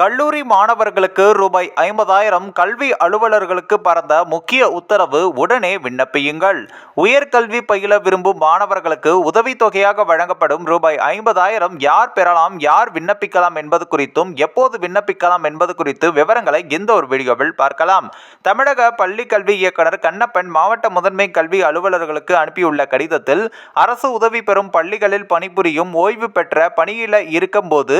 கல்லூரி மாணவர்களுக்கு ரூபாய் ஐம்பதாயிரம் கல்வி அலுவலர்களுக்கு பறந்த முக்கிய உத்தரவு உடனே விண்ணப்பியுங்கள். உயர்கல்வி பயில விரும்பும் மாணவர்களுக்கு உதவித்தொகையாக வழங்கப்படும் ரூபாய் ஐம்பதாயிரம் யார் பெறலாம் யார் விண்ணப்பிக்கலாம் என்பது குறித்தும் எப்போது விண்ணப்பிக்கலாம் என்பது குறித்து விவரங்களை இந்த ஒரு வீடியோவில் பார்க்கலாம். தமிழக பள்ளி கல்வி இயக்குனர் கண்ணப்பன் மாவட்ட முதன்மை கல்வி அலுவலர்களுக்கு அனுப்பியுள்ள கடிதத்தில் அரசு உதவி பெறும் பள்ளிகளில் பணிபுரியும் ஓய்வு பெற்ற பணியில இருக்கும்போது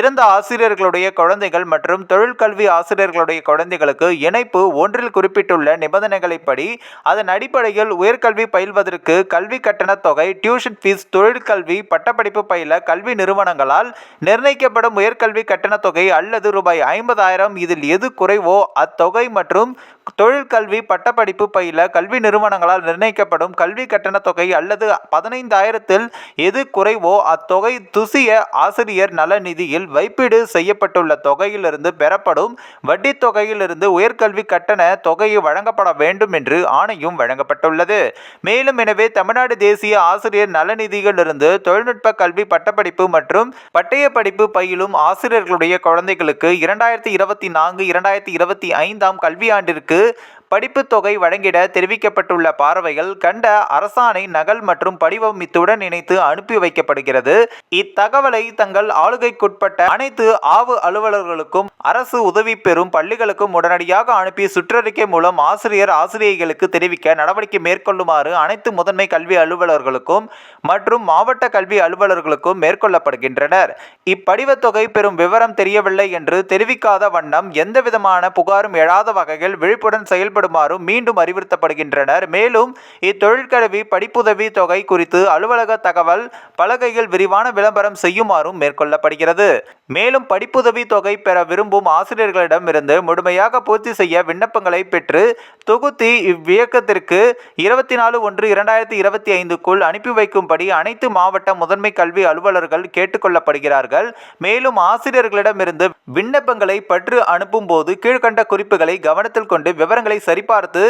இறந்த ஆசிரியர்களுடைய குழந்தை குழந்தைகள் மற்றும் தொழிற்கல்வி ஆசிரியர்களுடைய குழந்தைகளுக்கு இணைப்பு ஒன்றில் குறிப்பிட்டுள்ள நிபந்தனைகளைப்படி அதன் அடிப்படையில் உயர்கல்வி பயில்வதற்கு கல்வி கட்டணத் தொகை டியூஷன் ஃபீஸ் தொழிற்கல்வி பட்டப்படிப்பு பயில கல்வி நிறுவனங்களால் நிர்ணயிக்கப்படும் உயர்கல்வி கட்டணத் தொகை அல்லது ரூபாய் ஐம்பதாயிரம் இதில் எது குறைவோ அத்தொகை மற்றும் தொழிற்கல்வி பட்டப்படிப்பு பயில கல்வி நிறுவனங்களால் நிர்ணயிக்கப்படும் கல்வி கட்டணத் தொகை அல்லது பதினைந்தாயிரத்தில் எது குறைவோ அத்தொகை துசிய ஆசிரியர் நல நிதியில் வைப்பீடு செய்யப்பட்டுள்ள தொகையிலிருந்து பெறப்படும் வட்டித் தொகையிலிருந்து உயர்கல்வி கட்டண தொகை வழங்கப்பட வேண்டும் என்று ஆணையும் வழங்கப்பட்டுள்ளது. மேலும் எனவே தமிழ்நாடு தேசிய ஆசிரியர் நலநிதியிலிருந்து தொழில்நுட்ப கல்வி பட்டப்படிப்பு மற்றும் பட்டய படிப்பு பயிலும் ஆசிரியர்களுடைய குழந்தைகளுக்கு இரண்டாயிரத்தி இருபத்தி நான்கு இரண்டாயிரத்தி இருபத்தி ஐந்தாம் கல்வியாண்டிற்கு இருக்குது படிப்புத் தொகை வழங்கிட தெரிவிக்கப்பட்டுள்ள பார்வைகள் கண்ட அரசாணை நகல் மற்றும் படிவம் இத்துடன் இணைத்து அனுப்பி வைக்கப்படுகிறது. இத்தகவலை தங்கள் ஆளுகைக்குட்பட்ட அனைத்து ஆவு அலுவலர்களுக்கும் அரசு உதவி பெறும் பள்ளிகளுக்கும் உடனடியாக அனுப்பி சுற்றறிக்கை மூலம் ஆசிரியர் ஆசிரியைகளுக்கு தெரிவிக்க நடவடிக்கை மேற்கொள்ளுமாறு அனைத்து முதன்மை கல்வி அலுவலர்களுக்கும் மற்றும் மாவட்ட கல்வி அலுவலர்களுக்கும் மேற்கொள்ளப்படுகின்றனர். இப்படிவத் தொகை பெறும் விவரம் தெரியவில்லை என்று தெரிவிக்காத வண்ணம் எந்தவிதமான புகாரும் எழாத வகையில் விழிப்புடன் செயல்படுமாறும் மீண்டும் அறிவுறுத்தப்படுகின்றனர். மேலும் இத்தொழிற்கல்வி படிப்புதவி தொகை குறித்து அலுவலக தகவல் பலகையில் விரிவான விளம்பரம் செய்யுமாறும் மேற்கொள்ளப்படுகிறது. மேலும் படிப்புதவி தொகை பெற விரும்பும் ஆசிரியர்களிடம் இருந்து முழுமையாக பூர்த்தி செய்ய விண்ணப்பங்களை பெற்று தொகுத்தி இவ்வியக்கத்திற்கு இருபத்தி நாலு ஒன்று இரண்டாயிரத்தி இருபத்தி ஐந்துக்குள் அனுப்பி வைக்கும்படி அனைத்து மாவட்ட முதன்மை கல்வி அலுவலர்கள் கேட்டுக்கொள்ளப்படுகிறார்கள் மேலும் ஆசிரியர்களிடமிருந்து விண்ணப்பங்களை பற்று அனுப்பும் போது கீழ்கண்ட குறிப்புகளை கவனத்தில் கொண்டு விவரங்களை சரிபார்த்து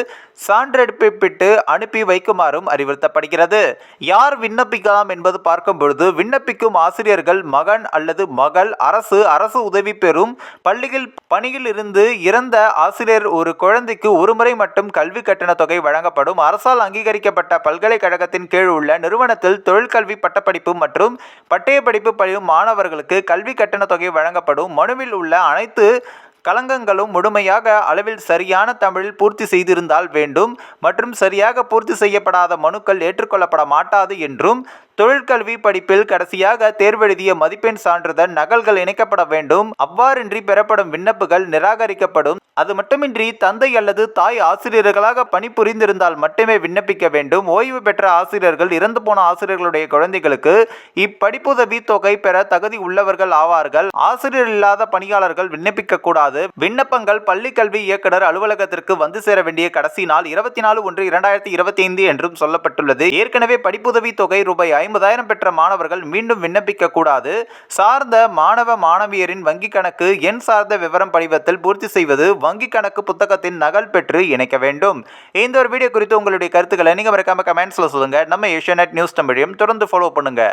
சான்றெடுப்பிட்டு அனுப்பி வைக்குமாறும் அறிவுறுத்தப்படுகிறது. யார் விண்ணப்பிக்கலாம் என்பது பார்க்கும் பொழுது விண்ணப்பிக்கும் ஆசிரியர்கள் மகன் அல்லது மகள் அரசு அரசு உதவி பெறும் பள்ளியில் பணியில் இருந்து இறந்த ஆசிரியர் ஒரு குழந்தைக்கு ஒருமுறை மட்டும் கல்வி கட்டண தொகை வழங்கப்படும். அரசால் அங்கீகரிக்கப்பட்ட பல்கலைக்கழகத்தின் கீழ் உள்ள நிறுவனத்தில் தொழிற்கல்வி பட்டப்படிப்பு மற்றும் பட்டய படிப்பு பயிலும் மாணவர்களுக்கு கல்வி கட்டண தொகை வழங்கப்படும். மனுவில் உள்ள அனைத்து களங்கங்களும் முழுமையாக அளவில் சரியான தமிழில் பூர்த்தி செய்திருந்தால் வேண்டும். மற்றும் சரியாக பூர்த்தி செய்யப்படாத மனுக்கள் ஏற்றுக்கொள்ளப்பட மாட்டாது என்றும் தொழிற்கல்வி படிப்பில் கடைசியாக தேர்வெழுதிய மதிப்பெண் சான்றிதழ் நகல்கள் இணைக்கப்பட வேண்டும். அவ்வாறின்றி பெறப்படும் விண்ணப்புகள் நிராகரிக்கப்படும். அது மட்டுமின்றி தந்தை அல்லது தாய் ஆசிரியர்களாக பணிபுரிந்திருந்தால் மட்டுமே விண்ணப்பிக்க வேண்டும். ஓய்வு பெற்ற ஆசிரியர்கள் இறந்து போன ஆசிரியர்களுடைய குழந்தைகளுக்கு இப்படிப்புதவி தொகை பெற தகுதி உள்ளவர்கள் ஆவார்கள். ஆசிரியர் இல்லாத பணியாளர்கள் விண்ணப்பிக்க கூடாது. விண்ணப்பங்கள் பள்ளி கல்வி இயக்குனர் அலுவலகத்திற்கு வந்து சேர வேண்டிய கடைசி நாள் இருபத்தி நாலு ஒன்று இரண்டாயிரத்தி இருபத்தி ஐந்து என்றும் சொல்லப்பட்டுள்ளது. ஏற்கனவே படிப்புதவி தொகை ரூபாய் ஐம்பதாயிரம் பெற்ற மாணவர்கள் மீண்டும் விண்ணப்பிக்க கூடாது. சார்ந்த மாணவ மாணவியரின் வங்கி கணக்கு எண் சார்ந்த விவரம் படிவத்தில் பூர்த்தி செய்வது வங்கி கணக்கு புத்தகத்தின் நகல் பெற்று இணைக்க வேண்டும். இந்த ஒரு வீடியோ குறித்து உங்களுடைய கருத்துக்களை நீங்க மறக்காம கமெண்ட்ஸ்ல சொல்லுங்க. நம்ம ஏஷியா நியூஸ் தமிழையும் தொடர்ந்து ஃபாலோ பண்ணுங்க.